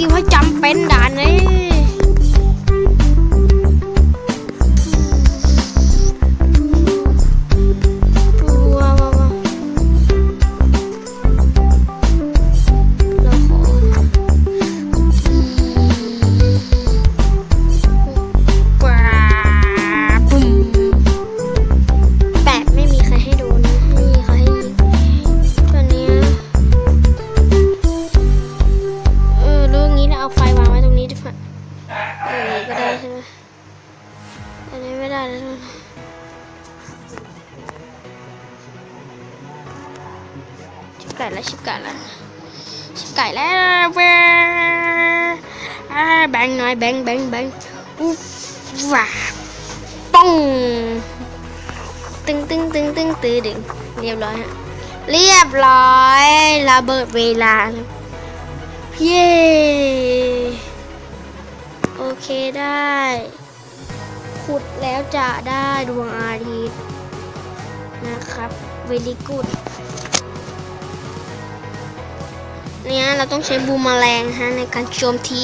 กิลให้จำเป็นด่านนี้ แบงค์หน่อยแบงแบงแบงอุ๊บว้าป้องตึงตึงตึงตึงตึงดึงเรียบร้อยฮะเรียบร้อยระเบิดเวลาเย้โอเคได้ ขุดแล้วจะได้ดวงอาทิตย์นะครับเวลีกูดเนี่ยเราต้องใช้บูมแมลงฮะในการโจมตี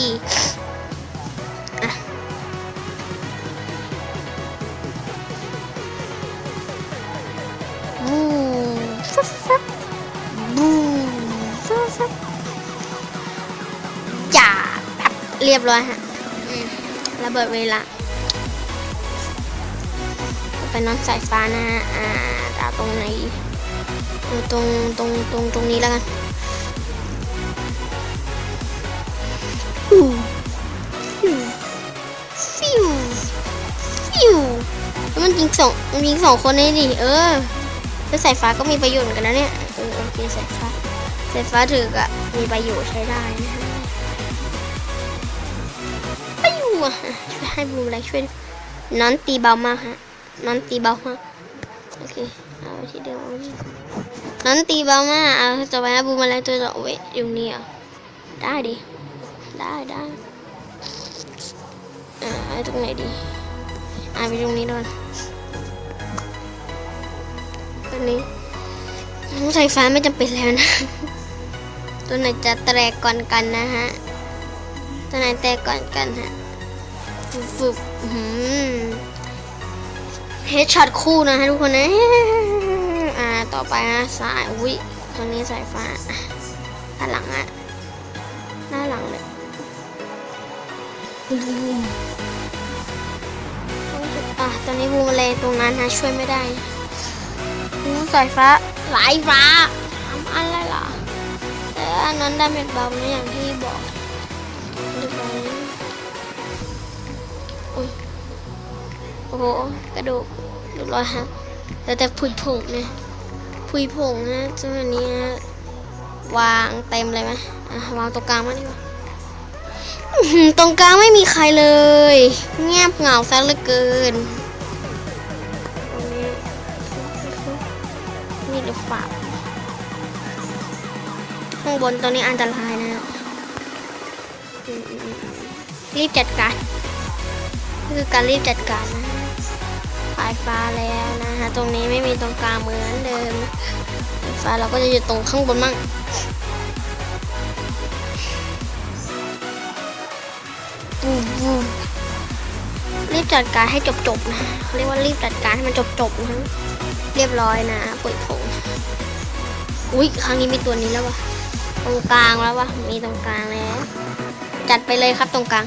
เรียบร้อยฮะระเบิดเวลาไปนอนสายฟ้านะฮะอ่าดาตรงไหนตรงตรงตรงตรงนี้แล้วกันฟิวฟิวฟิวฟิวแล้วมันยิงสองมันยิงสองคนนี่ดิเออแล้วสายฟ้าก็มีประโยชน์กันนะเนี่ยเออโอเคสายฟ้าสายฟ้าถือกอะมีประโยชน์ใช้ได้นะ วช่วยให้บูมอะไรช่วยนอนตีเบามากฮะนอนตีเบามากโอเคเอาที่เดิมเอาไว้ที่นอนตีเบามากเอาต่อไปนะบูมอะไรตัวต่อเวทอยู่นี่อะได้ดิได้ได้อ่าไอ้ตรงไหนดีอ่าไปตรงนี้ด้วยตัวนี้น้องสายฟ้าไม่จำเป็นแล้วนะ ตัวไหนจะแตกก่อนกันนะฮะ ตัวไหนแตกก่อนกันฮะ ฟุบเฮดช็อตคู่นะฮะทุกคนนะอ่าต่อไปนะสายอุ้ยตัวนี้สายฟ้าด้านหลังอะด้านหลังเลยอะตอนนี้บูมอะไรตรงนั้นฮะช่วยไม่ได้หูสายฟ้าสายฟ้าทำอะไรล่ะแต่อันนั้นไดาเมจเบานะอย่างที่บอกดูไป โอ้โห กระดูกเรียบร้อยฮะแต่แต่ผุยผงเนี่ยผุยผงนะจังหวะนี้นะวางเต็มเลยไหมอะวางตรงกลางมาดีกว่าตรงกลางไม่มีใครเลย เงียบเหงาซะเหลือเกินตรงนี้นี่หรือเปล่าข้างบนตอนนี้อันตรายนะ รีบจัดการ คือการรีบจัดการนะสายฟ้าแล้วนะฮะตรงนี้ไม่มีตรงกลางเหมือนเดิมฟ้าเราก็จะอยู่ตรงข้างบนมั่งบูบูบรีบจัดการให้จบๆนะเขาเรียกว่ารีบจัดการให้มันจบๆนะเรียบร้อยนะปุ๋ยผงอุ้ยครั้งนี้มีตัวนี้แล้ววะตรงกลางแล้ววะมีตรงกลางแล้วจัดไปเลยครับตรงกลาง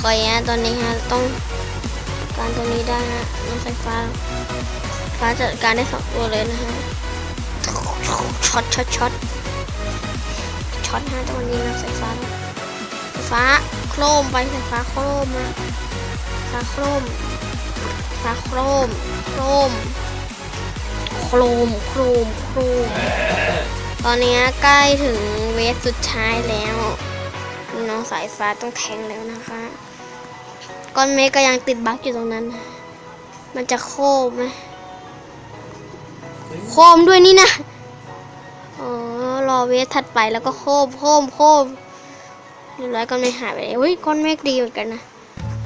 คอยนะตอนนี้ฮะต้องการตัวนี้ได้ฮะน้องสายฟ้าฟ้าจัดการได้สองตัวเลยนะฮะช็อตช็อตช็อตช็อตฮะตัวนี้นะสายฟ้าสายฟ้าโครมไปสายฟ้าโครมนะฟ้าโครมฟ้าโครมโครมโครมโครมโครมตอนนี้ใกล้ถึงเวทสุดท้ายแล้ว น้องสายฟ้าต้องแทงแล้วนะคะ ก้อนเมฆก็ยังติดบั๊กอยู่ตรงนั้น มันจะโคบไหมโคมด้วยนี่นะอ๋อรอเวทถัดไปแล้วก็โคมโคมโคมเรียบร้อยก้อนเมฆหายไปเลยอุ้ยก้อนเมฆดีเหมือนกันนะ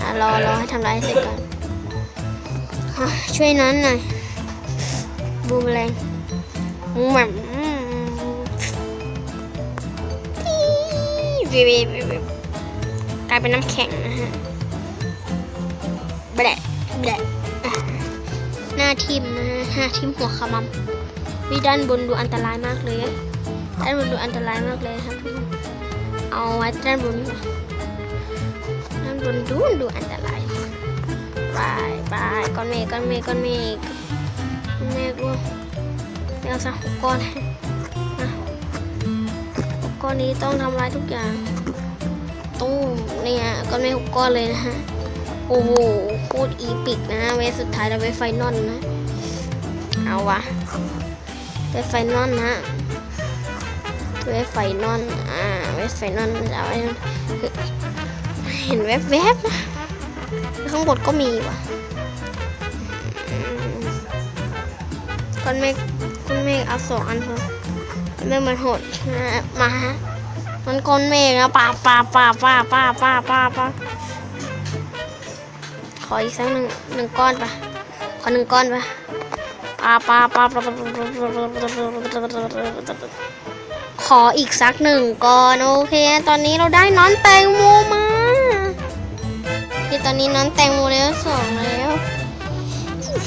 อะรอรอให้ทำลายเสร็จก่อนช่วยนั้นหน่อยบูมแรงบูมแบบอืมวิววิววิววิวกลายเป็นน้ำแข็งนะฮะ แบะแบะหน้าทิมนะหน้าทิมหัวขมำวิด้านบนดูอันตรายมากเลยด้านบนดูอันตรายมากเลยครับทุกคนเอาไว้ด้านบนด้านบนดูดูอันตรายไปไปก้อนเมฆก้อนเมฆก้อนเมฆก้อนเมฆด้วยเดี๋ยวสักหกก้อนนะหกก้อนนี้ต้องทำลายทุกอย่างตู้เนี่ยก้อนเมฆหกก้อนเลยนะฮะโอ้โห พูดอีพิกนะเวสุดท้ายแล้วเวไฟนอลนะ เอาวะเวไฟนอลนะเวฟไฟนอลอ่า เวฟไฟนอนเอาไว้เห็นแวบๆนะ ข้างบนก็มีว่ะก้อนเมฆก้อนเมฆเอาสองอันพอไม่เหมือนหดมาฮะ มันก้อนเมฆนะป้าป้าป้าป้าป้าป้าป้า ออีกสักหนึ่งหนึ่งก้อนปะขอหนึ่งก้อนปะปาปาปาปาขออีกสักหนึ่งก้อนโอเค ตอนนี้เราได้น้อนแตงโมมาที่ตอนนี้น้อนแตงโมแล้วสองแล้ว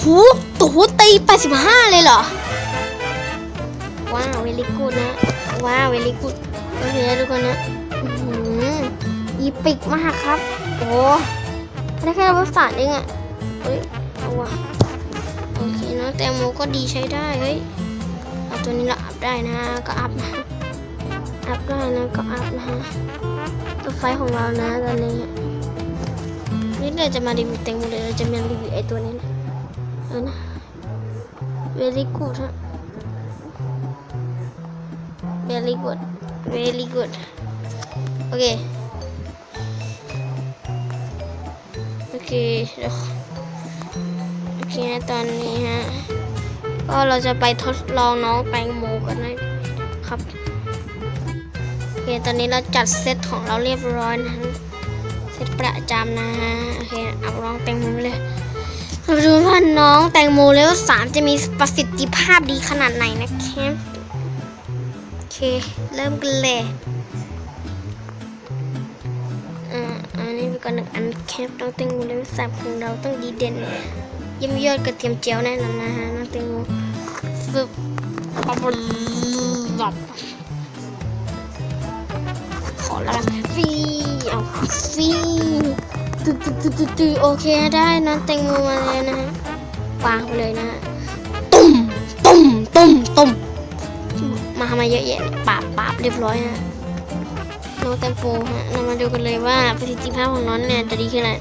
หูตัวตี85เลยเหรอ ว้าวเวลิกูดนะ ว้าวเวลิกูดโอเคทุกคนนะอื้อหืออีปิกมากครับ โอ้ ได้แค่ภาษาเองอะเฮ้ยเอาวะโอเคนอะแตงโมก็ดีใช้ได้เฮ้ยเอาตัวนี้เราอัพได้นะก็อัพนะอัพได้นะก็อัพนะฮะตัวไฟของเรานะตอนนี้นี่เราจะมารีวิวแตงโมเลยเราจะมารีวิวไอตัวนี้นะเออนะ very good ฮะ very good very good โอเคโอเค เดี๋ยวโอเคนะตอนนี้ฮะ ก็เราจะไปทดลองน้องแตงโมกันนะครับ โอเค ตอนนี้เราจัดเซตของเราเรียบร้อยนะ เซตประจำนะฮะ โอเค เอาน้องแตงโมเลยเราดูว่าน้องแตงโมเลเวลสามจะมีประสิทธิภาพดีขนาดไหนนะครับ โอเค เริ่มกันเลย ก่อนหนึ่งอันแคปต้องเตงโมเลเวลสามของเราต้องดีเด่นเยี่ยมยอดกระเทียมเจียวแน่นอนนะฮะน้องเตงโมฟึบปับบับขอละฟีเอาฟีตึ๊ดตึ๊ดตึ๊ดตึ๊ดโอเคได้น้องเตงโมมาแล้วนะฮะวางไปเลยนะตุ้มตุ้มตุ้มตุ้มมาทำไมเยอะแยะปาบปาบเรียบร้อยนะ น้องแตงโมฮะเรามาดูกันเลยว่าประสิทธิภาพของน้องเนี่ยจะดีแค่ไหน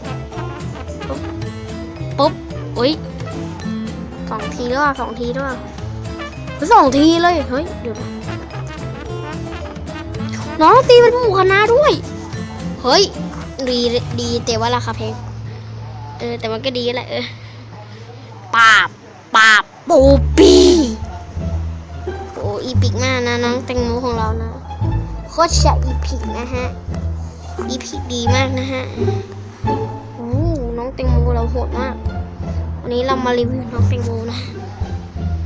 ปุ๊บปุ๊บอุ้ยสองทีแล้วอะสองทีแล้วยสองทีเลยเฮ้ยเดี๋ยวนะน้องตีเป็นหมู่คณะด้วย เฮ้ยดีดีแต่ว่าราคาแพงเออแต่มันก็ดีแหละเออปาบปาบปูปีโอ้อีปิกมากนะน้องแตงโมของเรานะ โคตรจะอีพิกนะฮะ อีพิกดีมากนะฮะโอ้น้องแตงโมเราโหดมาก วันนี้เรามารีวิวน้องแตงโมนะ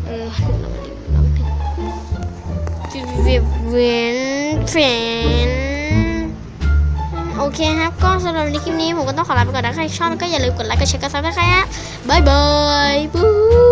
เออเรามารีวิวน้องแตงโมเวนเวนแฟนโอเคครับ ก็สำหรับในคลิปนี้ผมก็ต้องขอลาไปก่อนนะ ใครชอบก็อย่าลืมกดไลค์ กดแชร์ กดซับสไครต์ฮะบายบายบู๊